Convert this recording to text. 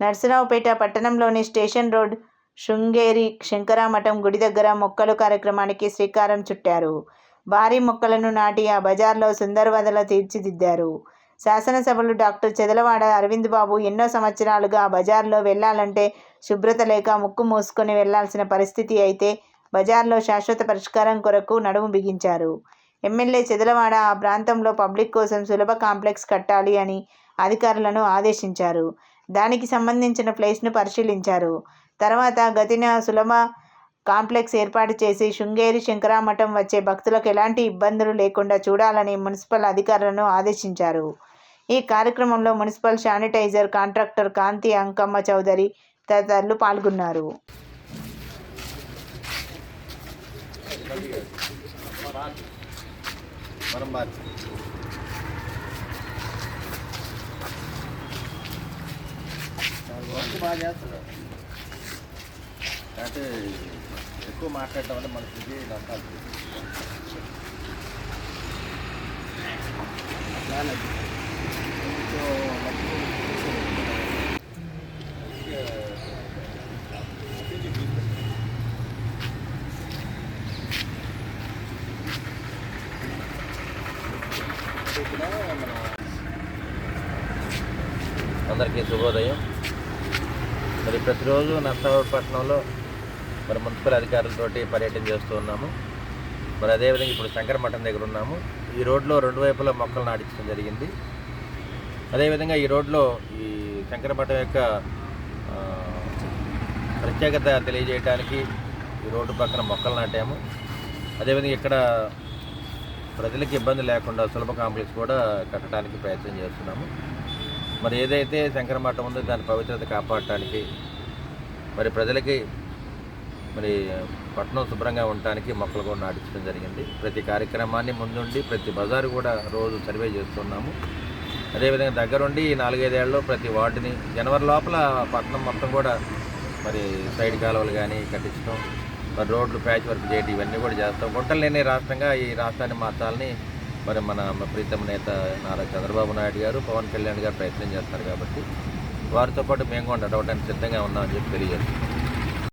నర్సరావుపేట పట్టణంలోని station road Sringeri శంకరామఠం గుడి దగ్గర మొక్కలు కార్యక్రమానికి శ్రీకారం చుట్టారు. భారీ మొక్కలను నాటి ఆ బజార్లో సుందరవదల తీర్చిదిద్దారు. శాసనసభలు డాక్టర్ చెదలవాడ అరవింద్ బాబు ఎన్నో సంవత్సరాలుగా ఆ బజార్లో వెళ్ళాలంటే శుభ్రత లేక ముక్కు మూసుకొని వెళ్ళాల్సిన పరిస్థితి అయితే బజార్లో శాశ్వత పరిష్కారం కొరకు నడుము బిగించారు. ఎమ్మెల్యే చెదలవాడ ఆ ప్రాంతంలో పబ్లిక్ కోసం సులభ కాంప్లెక్స్ కట్టాలి అని అధికారులను ఆదేశించారు. దానికి సంబంధించిన ప్లేస్ను పరిశీలించారు. తర్వాత గతిన సులభ కాంప్లెక్స్ ఏర్పాటు చేసి శృంగేరి శంకరామఠం వచ్చే భక్తులకు ఎలాంటి ఇబ్బందులు లేకుండా చూడాలని మున్సిపల్ అధికారులను ఆదేశించారు. ఈ కార్యక్రమంలో municipal sanitiser contractor Kanti Ankamma Chowdary తదితరులు పాల్గొన్నారు. మనం మార్చి వర్క్ బాగా చేస్తారు అంటే ఎక్కువ మాట్లాడటం వల్ల మనకి నష్టాలు అందరికీ శుభోదయం. మరి ప్రతిరోజు నర్సాపట్నంలో మరి మున్సిపల్ అధికారులతోటి పర్యటన చేస్తూ ఉన్నాము. మరి అదేవిధంగా ఇప్పుడు శంకర మఠం దగ్గర ఉన్నాము. ఈ రోడ్లో రెండు వైపులా మొక్కలు నాటించడం జరిగింది. అదేవిధంగా ఈ రోడ్లో ఈ శంకర మఠం యొక్క ప్రత్యేకత తెలియజేయడానికి ఈ రోడ్డు పక్కన మొక్కలు నాటాము. అదేవిధంగా ఇక్కడ ప్రజలకు ఇబ్బంది లేకుండా సులభ కాంప్లెక్స్ కూడా కట్టడానికి ప్రయత్నం చేస్తున్నాము. మరి ఏదైతే శంకరమఠం ఉందో దాని పవిత్రత కాపాడటానికి మరి ప్రజలకి మరి పట్టణం శుభ్రంగా ఉండటానికి మొక్కలు కూడా నాటించడం జరిగింది. ప్రతి కార్యక్రమాన్ని ముందుండి ప్రతి బజారు కూడా రోజు సర్వే చేస్తున్నాము. అదేవిధంగా దగ్గరుండి ఈ నాలుగైదేళ్ళలో ప్రతి వార్డుని జనవరి లోపల పట్టణం మొత్తం కూడా మరి సైడ్ కాలువలు కానీ కట్టించడం మరి రోడ్లు ప్యాచ్ వర్క్ చేయడం ఇవన్నీ కూడా చేస్తాం. గుంటలు లేని రాష్ట్రంగా ఈ రాష్ట్రాన్ని మార్చాలని మరి మన ప్రీతమ నేత నారా చంద్రబాబు నాయుడు గారు పవన్ కళ్యాణ్ గారు ప్రయత్నం చేస్తారు కాబట్టి వారితో పాటు మేము కూడా నడవడానికి సిద్ధంగా ఉన్నామని చెప్పి తెలియజేస్తున్నాం.